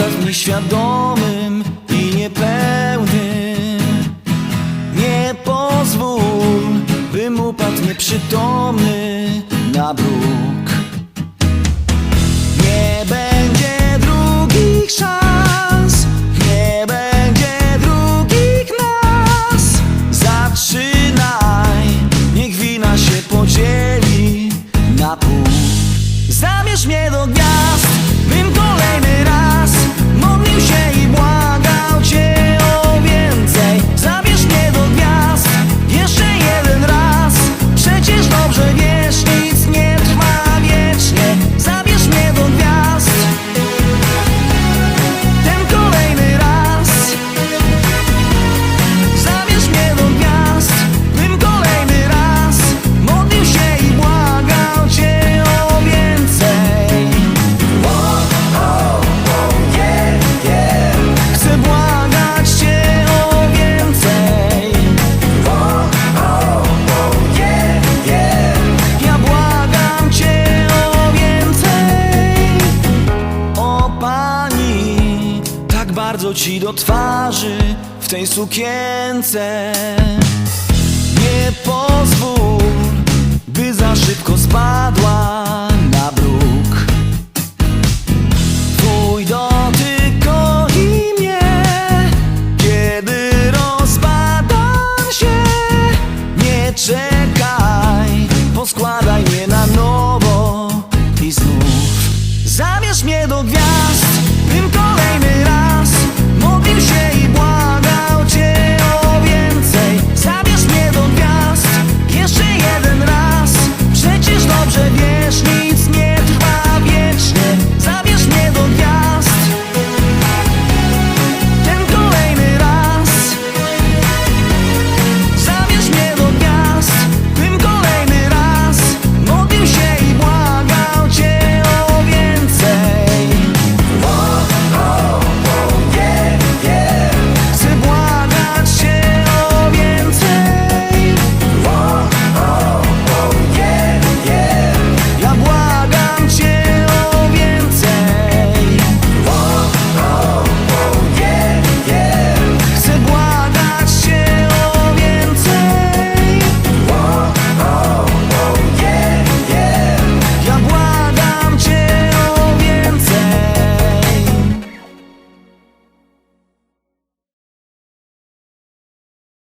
serca w nieświadomym i niepełnym. Nie pozwól, bym upadł nieprzytomny na bruk. tak bardzo ci do twarzy w tej sukience. Nie pozwól, by za szybko spadła na bruk. Twój dotyk goni mnie, kiedy rozpadam się. Nie czekaj, poskładaj mnie na nowo i znów. Zamierz mnie do gwiazd.